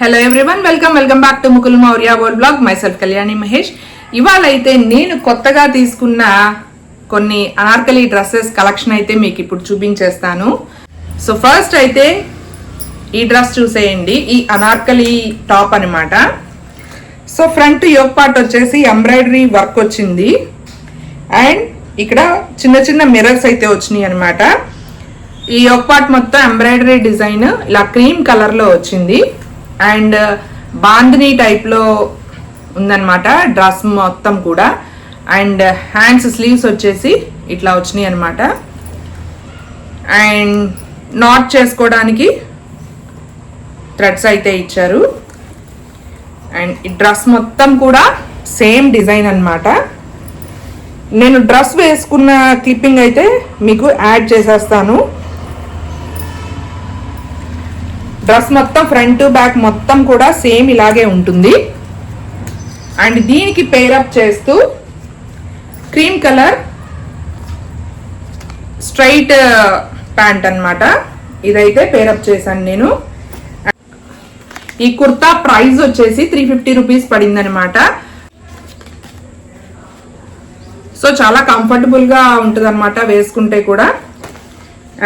Hello everyone welcome welcome back to Mukul Maurya world blog myself Kalyani Mahesh ఇవాళ అయితే నేను కొత్తగా తీసుకున్న కొన్ని అనార్కలి డ్రెస్సెస్ కలెక్షన్ అయితే మీకు ఇప్పుడు చూపించేస్తాను. సో ఫస్ట్ అయితే ఈ డ్రెస్ చూసేయండి. ఈ అనార్కలి టాప్ అనమాట సో ఫ్రంట్ యోగ్ పార్ట్ వచ్చేసి ఎంబ్రాయిడరీ వర్క్ వచ్చింది. అండ్ ఇక్కడ చిన్న చిన్న మిర్రర్స్ అయితే వచ్చినాయి అనమాట ఈ ఒక పార్ట్ మొత్తం ఎంబ్రాయిడరీ డిజైన్ ఇలా క్రీమ్ కలర్లో వచ్చింది. అండ్ uh, బాందినీ టైప్లో ఉందన్నమాట డ్రెస్ మొత్తం కూడా. అండ్ uh, హ్యాండ్స్ స్లీవ్స్ వచ్చేసి ఇట్లా వచ్చినాయి అనమాట అండ్ నాట్ చేసుకోవడానికి థ్రెడ్స్ అయితే ఇచ్చారు. అండ్ ఈ డ్రెస్ మొత్తం కూడా సేమ్ డిజైన్ అన్నమాట. నేను డ్రెస్ వేసుకున్న క్లిప్పింగ్ అయితే మీకు యాడ్ చేసేస్తాను. డ్రెస్ మొత్తం ఫ్రంట్ బ్యాక్ మొత్తం కూడా సేమ్ ఇలాగే ఉంటుంది. అండ్ దీనికి పేరప్ చేస్తూ క్రీమ్ కలర్ స్ట్రైట్ ప్యాంట్ అన్నమాట. ఇదైతే పేరప్ చేశాను నేను. ఈ కుర్తా ప్రైస్ వచ్చేసి త్రీ ఫిఫ్టీ రూపీస్ పడిందనమాట సో చాలా కంఫర్టబుల్గా ఉంటుంది అనమాట వేసుకుంటే కూడా.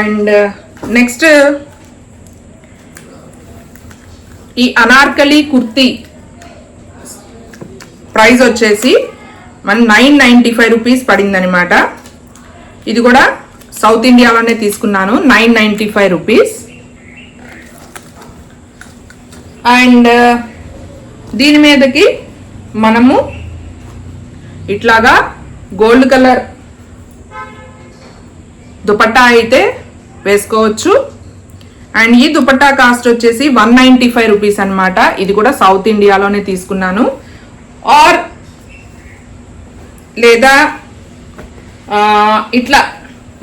అండ్ నెక్స్ట్ uh, ఈ అనార్కలి కుర్తీ ప్రైస్ వచ్చేసి మన నైన్ నైంటీ ఫైవ్ రూపీస్ పడిందనమాట ఇది కూడా సౌత్ ఇండియాలోనే తీసుకున్నాను nine ninety five rupees. And దీని మీదకి మనము ఇట్లాగా గోల్డ్ కలర్ దుపట్టా అయితే వేసుకోవచ్చు. అండ్ ఈ దుపట్టా కాస్ట్ వచ్చేసి వన్ నైంటీ ఫైవ్ రూపీస్ అనమాట ఇది కూడా సౌత్ ఇండియాలోనే తీసుకున్నాను. ఆర్ లేదా ఇట్లా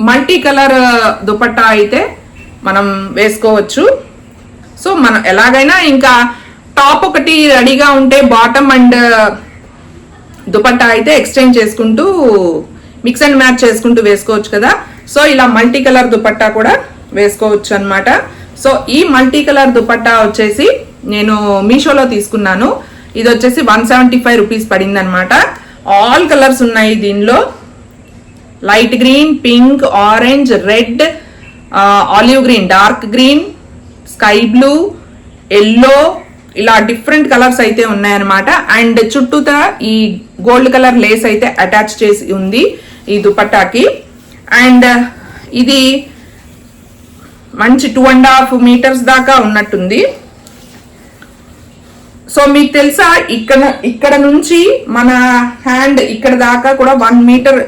మల్టీ కలర్ దుపట్టా అయితే మనం వేసుకోవచ్చు. సో మనం ఎలాగైనా ఇంకా టాప్ ఒకటి రెడీగా ఉంటే బాటమ్ అండ్ దుపట్టా అయితే ఎక్స్చేంజ్ చేసుకుంటూ మిక్స్ అండ్ మ్యాచ్ చేసుకుంటూ వేసుకోవచ్చు కదా. సో ఇలా మల్టీ కలర్ దుపట్టా కూడా వేసుకోవచ్చు అనమాట సో ఈ మల్టీ కలర్ దుపట్టా వచ్చేసి నేను మీషోలో తీసుకున్నాను. ఇది వచ్చేసి వన్ సెవెంటీ ఫైవ్ రూపీస్ పడింది అనమాట ఆల్ కలర్స్ ఉన్నాయి దీనిలో. Light green pink orange red olive green dark green sky blue yellow ఇలా డిఫరెంట్ కలర్స్ అయితే ఉన్నాయన్నమాట. అండ్ చుట్టూతా ఈ గోల్డ్ కలర్ లేస్ అయితే అటాచ్ చేసి ఉంది ఈ దుపట్టాకి. అండ్ ఇది మంచి టూ అండ్ హాఫ్ మీటర్స్ దాకా ఉన్నట్టుంది. సో మీకు తెలుసా ఇక్కడ ఇక్కడ నుంచి మన హ్యాండ్ ఇక్కడ దాకా కూడా వన్ మీటర్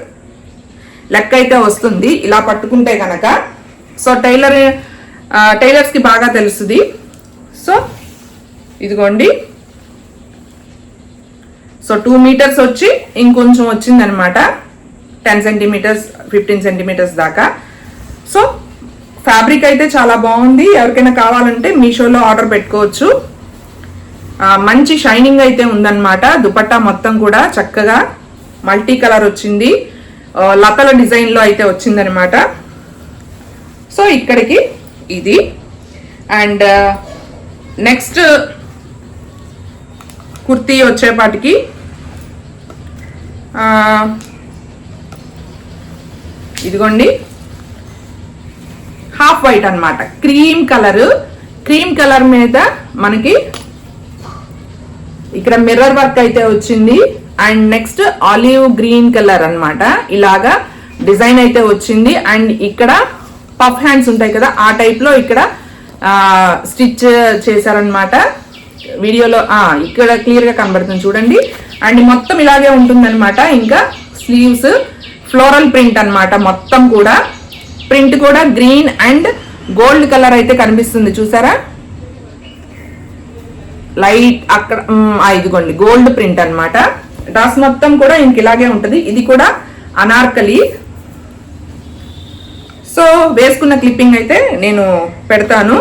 లెక్క అయితే వస్తుంది. ఇలా పట్టుకుంటే కనుక సో టైలర్ టైలర్స్కి బాగా తెలుస్తుంది సో ఇదిగోండి. సో టూ మీటర్స్ వచ్చి ఇంకొంచెం వచ్చిందనమాట. టెన్ సెంటీమీటర్స్ ఫిఫ్టీన్ సెంటీమీటర్స్ దాకా. సో ఫ్యాబ్రిక్ అయితే చాలా బాగుంది. ఎవరికైనా కావాలంటే మీషోలో ఆర్డర్ పెట్టుకోవచ్చు. మంచి షైనింగ్ అయితే ఉందన్నమాట. దుపట్టా మొత్తం కూడా చక్కగా మల్టీ కలర్ వచ్చింది. లతల డిజైన్లో అయితే వచ్చిందనమాట సో ఇక్కడికి ఇది. అండ్ నెక్స్ట్ కుర్తీ వచ్చేపాటికి ఇదిగోండి. హాఫ్ వైట్ అనమాట క్రీమ్ కలర్. క్రీమ్ కలర్ మీద మనకి ఇక్కడ మిర్రర్ వర్క్ అయితే వచ్చింది. And next olive green colour అనమాట ఇలాగా డిజైన్ అయితే వచ్చింది. అండ్ ఇక్కడ పఫ్ హ్యాండ్స్ ఉంటాయి కదా ఆ టైప్లో ఇక్కడ స్టిచ్ చేశారనమాట వీడియోలో ఇక్కడ క్లియర్గా కనబడుతుంది చూడండి. అండ్ మొత్తం ఇలాగే ఉంటుందన్నమాట. ఇంకా స్లీవ్స్ ఫ్లోరల్ ప్రింట్ అనమాట మొత్తం కూడా. ప్రింట్ కూడా గ్రీన్ అండ్ గోల్డ్ కలర్ అయితే కనిపిస్తుంది చూసారా? లైట్ అక్కడ ఇదిగోండి గోల్డ్ ప్రింట్ అనమాట డ్రెస్ మొత్తం కూడా ఇంక ఇలాగే ఉంటుంది. ఇది కూడా అనార్కలి. సో వేసుకున్న క్లిప్పింగ్ అయితే నేను పెడతాను.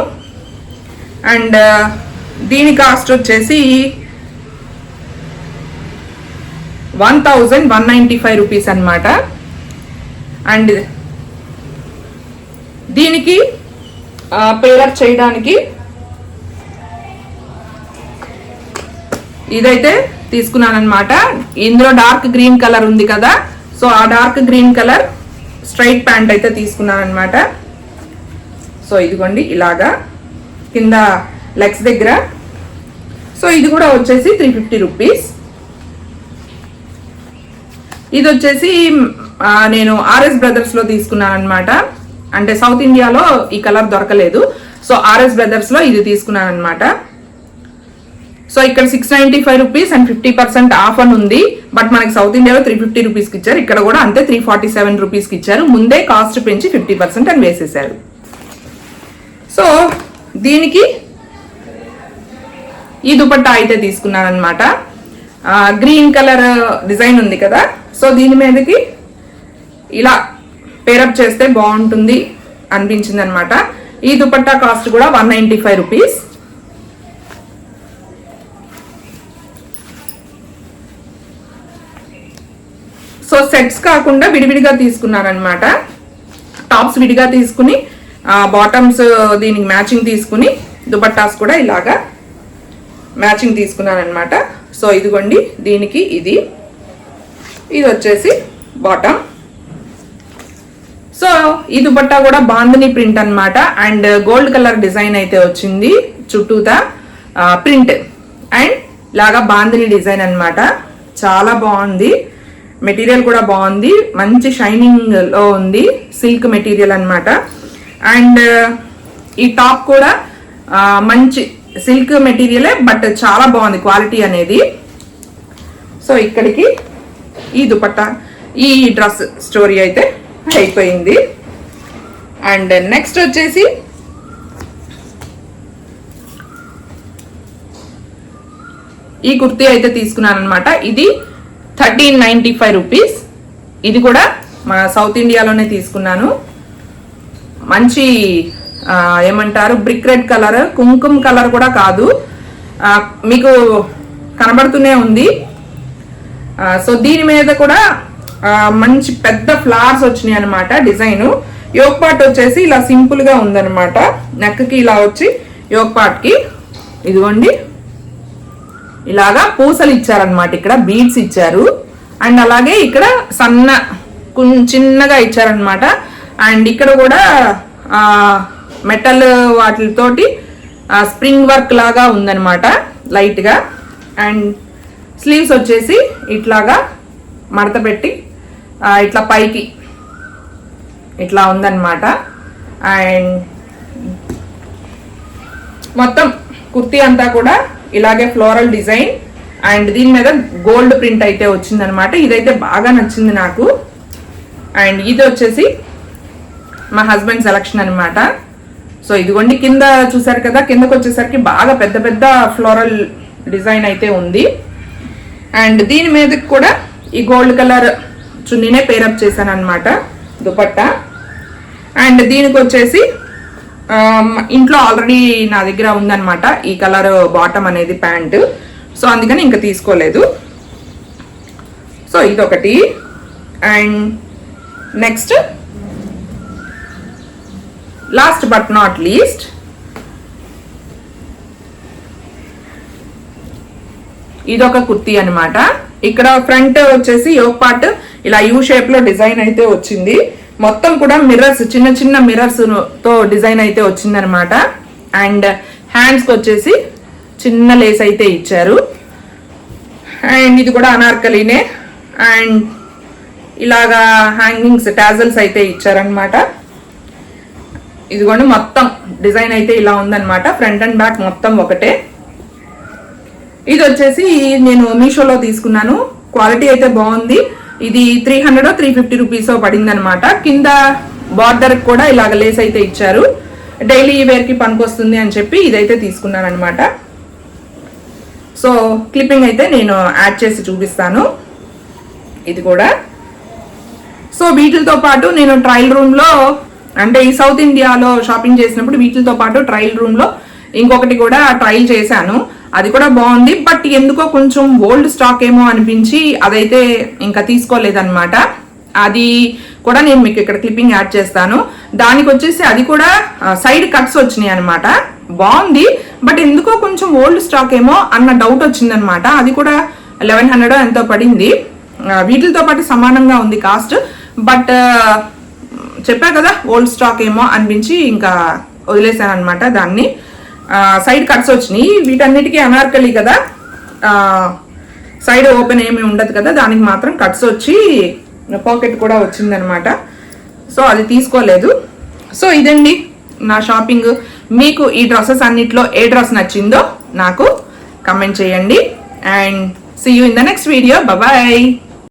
అండ్ దీని కాస్ట్ వచ్చేసి one thousand one ninety five rupees అనమాట అండ్ దీనికి పేరప్ చేయడానికి ఇదైతే తీసుకున్నాను అనమాట ఇందులో డార్క్ గ్రీన్ కలర్ ఉంది కదా సో ఆ dark green colour straight pant అయితే తీసుకున్నాను అనమాట సో ఇదిగోండి ఇలాగా కింద లెగ్స్ దగ్గర. సో ఇది కూడా వచ్చేసి త్రీ ఫిఫ్టీ రూపీస్. ఇది వచ్చేసి నేను ఆర్ఎస్ బ్రదర్స్లో తీసుకున్నాను అనమాట అంటే సౌత్ ఇండియాలో ఈ కలర్ దొరకలేదు. సో ఆర్ఎస్ బ్రదర్స్లో ఇది తీసుకున్నాను అనమాట సో ఇక్కడ six ninety five rupees and fifty percent off అని ఉంది. బట్ మనకి సౌత్ ఇండియాలో త్రీ ఫిఫ్టీ రూపీస్కి ఇచ్చారు. ఇక్కడ కూడా అంతే త్రీ ఫార్టీ సెవెన్ రూపీస్కి ఇచ్చారు. ముందే కాస్ట్ పెంచి ఫిఫ్టీ పర్సెంట్ అని వేసేసారు. సో దీనికి ఈ దుపట్టా అయితే తీసుకున్నాను అనమాట గ్రీన్ కలర్ డిజైన్ uh, ఉంది కదా. సో దీని మీదకి ఇలా పేరప్ చేస్తే బాగుంటుంది అనిపించింది అనమాట ఈ దుపట్టా కాస్ట్ కూడా one ninety five rupees. So sets కాకుండా విడివిడిగా తీసుకున్నారనమాట. టాప్స్ విడిగా తీసుకుని బాటమ్స్ దీనికి మ్యాచింగ్ తీసుకుని దుపట్టాస్ కూడా ఇలాగా మ్యాచింగ్ తీసుకున్నారనమాట. సో ఇదిగోండి దీనికి ఇది. ఇది వచ్చేసి బాటమ్. సో ఈ దుపట్టా కూడా బాందని ప్రింట్ అన్నమాట. అండ్ గోల్డ్ కలర్ డిజైన్ అయితే వచ్చింది చుట్టూతా ప్రింట్. అండ్ లాగా బాందని డిజైన్ అన్నమాట. చాలా బాగుంది. మెటీరియల్ కూడా బాగుంది. మంచి షైనింగ్లో ఉంది సిల్క్ మెటీరియల్ అన్నమాట. అండ్ ఈ టాప్ కూడా మంచి సిల్క్ మెటీరియలే బట్ చాలా బాగుంది క్వాలిటీ అనేది. సో ఇక్కడికి ఈ దుపట్టా ఈ డ్రెస్ స్టోరీ అయితే అయిపోయింది. అండ్ నెక్స్ట్ వచ్చేసి ఈ కుర్తీ అయితే తీసుకున్నాను అనమాట ఇది థర్టీన్ నైంటీ ఫైవ్ రూపీస్. ఇది కూడా మన సౌత్ ఇండియాలోనే తీసుకున్నాను. మంచి ఏమంటారు బ్రిక్ రెడ్ కలర్ కుంకుమ కలర్ కూడా కాదు. మీకు కనబడుతూనే ఉంది. సో దీని మీద కూడా మంచి పెద్ద ఫ్లవర్స్ వచ్చినాయి అనమాట డిజైన్. యోగ్ వచ్చేసి ఇలా సింపుల్గా ఉందన్నమాట. ఇలా వచ్చి యోగ్కి ఇదిగోండి. ఇలాగా పూసలు ఇచ్చారనమాట ఇక్కడ బీడ్స్ ఇచ్చారు. అండ్ అలాగే ఇక్కడ సన్న చిన్నగా ఇచ్చారనమాట అండ్ ఇక్కడ కూడా మెటల్ వాటితోటి స్ప్రింగ్ వర్క్ లాగా ఉందన్నమాట లైట్గా. అండ్ స్లీవ్స్ వచ్చేసి ఇట్లాగా మడత పెట్టి ఇట్లా పైకి. ఇట్లా ఉందన్నమాట. అండ్ మొత్తం కుర్తీ అంతా కూడా ఇలాగే ఫ్లోరల్ డిజైన్. అండ్ దీని మీద గోల్డ్ ప్రింట్ అయితే వచ్చిందనమాట ఇదైతే బాగా నచ్చింది నాకు. అండ్ ఇది వచ్చేసి మా హస్బెండ్ సెలక్షన్ అనమాట సో ఇదిగోండి కింద చూసారు కదా కిందకు వచ్చేసరికి బాగా పెద్ద పెద్ద ఫ్లోరల్ డిజైన్ అయితే ఉంది. అండ్ దీని మీదకి కూడా ఈ గోల్డ్ కలర్ చున్నీనే పేరప్ చేశాను అనమాట దుపట్టా. అండ్ దీనికి వచ్చేసి ఇంట్లో ఆల్రెడీ నా దగ్గర ఉందన్నమాట ఈ కలర్ బాటమ్ అనేది ప్యాంట్. సో అందుకని ఇంకా తీసుకోలేదు. సో ఇదొకటి. And next last but not least ఇదొక కుర్తీ అన్నమాట. ఇక్కడ ఫ్రంట్ వచ్చేసి యోగ్ పార్ట్ ఇలా యూ షేప్లో డిజైన్ అయితే వచ్చింది. మొత్తం కూడా మిర్రర్స్ చిన్న చిన్న మిర్రర్స్తో డిజైన్ అయితే వచ్చింది అనమాట అండ్ హ్యాండ్స్కి వచ్చేసి చిన్న లేస్ అయితే ఇచ్చారు. అండ్ ఇది కూడా అనార్కలీనే. అండ్ ఇలాగా హ్యాంగింగ్స్ టాజల్స్ అయితే ఇచ్చారనమాట. ఇదిగోండి మొత్తం డిజైన్ అయితే ఇలా ఉందన్నమాట ఫ్రంట్ అండ్ బ్యాక్ మొత్తం ఒకటే. ఇది వచ్చేసి నేను మీషోలో తీసుకున్నాను. క్వాలిటీ అయితే బాగుంది. ఇది three hundred three fifty rupees పడిందనమాట కింద బార్డర్ కూడా ఇలాగ లేస్ అయితే ఇచ్చారు. డైలీ వేర్కి పనికొస్తుంది అని చెప్పి ఇదైతే తీసుకున్నాను అనమాట సో క్లిప్పింగ్ అయితే నేను యాడ్ చేసి చూపిస్తాను. ఇది కూడా. సో వీటితో పాటు నేను ట్రయల్ రూమ్లో అంటే ఈ సౌత్ ఇండియాలో షాపింగ్ చేసినప్పుడు వీటితో పాటు ట్రయల్ రూమ్లో ఇంకొకటి కూడా ట్రయల్ చేశాను. అది కూడా బాగుంది. బట్ ఎందుకో కొంచెం ఓల్డ్ స్టాక్ ఏమో అనిపించి అదైతే ఇంకా తీసుకోలేదన్నమాట. అది కూడా నేను మీకు ఇక్కడ క్లిప్పింగ్ యాడ్ చేస్తాను. దానికి వచ్చేసి అది కూడా సైడ్ కట్స్ వచ్చినాయి అనమాట బాగుంది. బట్ ఎందుకో కొంచెం ఓల్డ్ స్టాక్ ఏమో అన్న డౌట్ వచ్చిందనమాట అది కూడా లెవెన్ హండ్రెడ్ ఎంతో పడింది. వీటితో పాటు సమానంగా ఉంది కాస్ట్ బట్ చెప్పా కదా ఓల్డ్ స్టాక్ ఏమో అనిపించి ఇంకా వదిలేసాను అనమాట దాన్ని. సైడ్ కట్స్ వచ్చినాయి. వీటన్నిటికీ అనార్కలి కదా సైడ్ ఓపెన్ ఏమి ఉండదు కదా దానికి మాత్రం కట్స్ వచ్చి పాకెట్ కూడా వచ్చిందనమాట సో అది తీసుకోలేదు. సో ఇదండి నా షాపింగ్ మీకు ఈ డ్రెస్సెస్ అన్నిట్లో ఏ డ్రెస్ నచ్చిందో నాకు కమెంట్ చేయండి. And see you in the next video bye